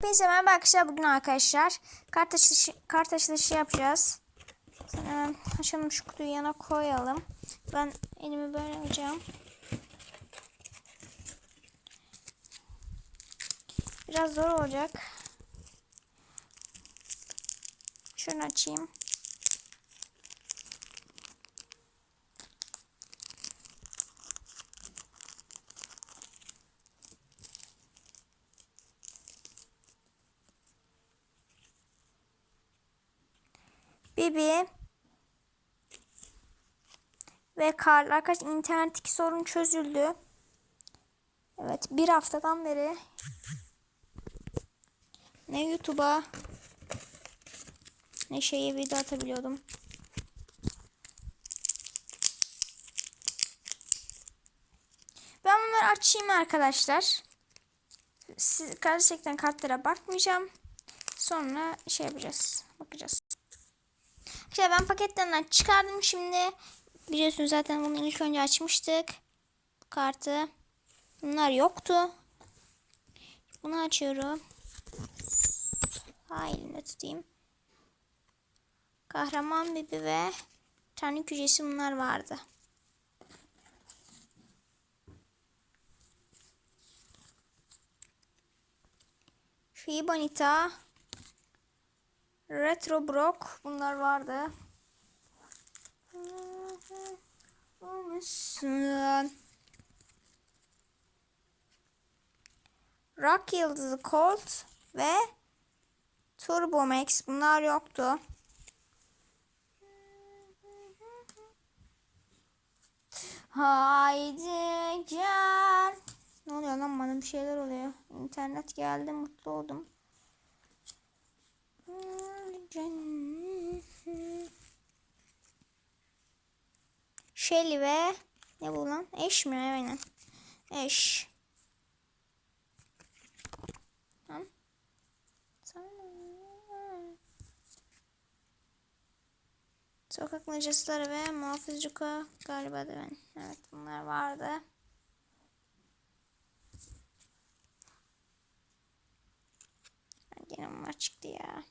Hepinize merhaba arkadaşlar. Bugün arkadaşlar kart açılışı, kart açılışı yapacağız. Hemen açalım şu kutuyu yana koyalım. Ben elimi böyle alacağım. Biraz zor olacak. Şunu açayım. Bibi ve Karl arkadaş internetteki sorun çözüldü. Evet bir haftadan beri ne YouTube'a ne şeye video atabiliyordum. Ben bunları açayım arkadaşlar. Siz gerçekten kartlara bakmayacağım. Sonra şey yapacağız. Bakacağız. İşte ben paketlerinden çıkardım şimdi. Biliyorsunuz zaten bunu ilk önce açmıştık. Kartı. Bunlar yoktu. Bunu açıyorum. Elimde tutayım. Kahraman Bibi ve tane Cücesi bunlar vardı. Fibanita Retro Brock bunlar vardı. Rock Yıldızı Colt ve Turbo Max bunlar yoktu. Haydi gel. Ne oluyor lan bana bir şeyler oluyor. İnternet geldi mutlu oldum. Shelly ve ne bu lan? Eş mi? Aynen. Eş. Sokak necesleri ve muhafızcıka galiba da ben. Evet bunlar vardı. Gene bunlar çıktı ya.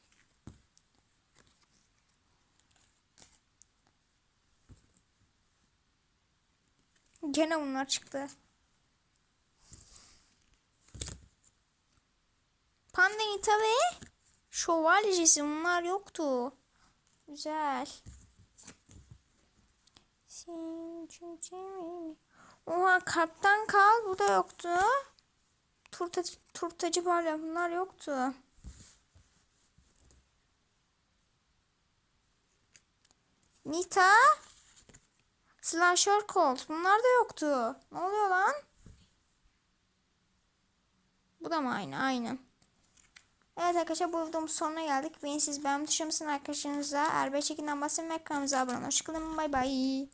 Gene bunlar çıktı. Pandanita ve şövalyecisi bunlar yoktu. Güzel. Oha kaptan kal bu da yoktu. Turtacı, turtacı parla bunlar yoktu. Nita Slasher Colt bunlar da yoktu. Ne oluyor lan? Bu da mı aynı? Aynı. Evet arkadaşlar bu videomuz sonuna geldik. Beni siz beğenmiş mısın arkadaşlarınıza? Erbe Çekin'den bahsedin ve kanalımıza abone olun. Hoşçakalın. Bay bay.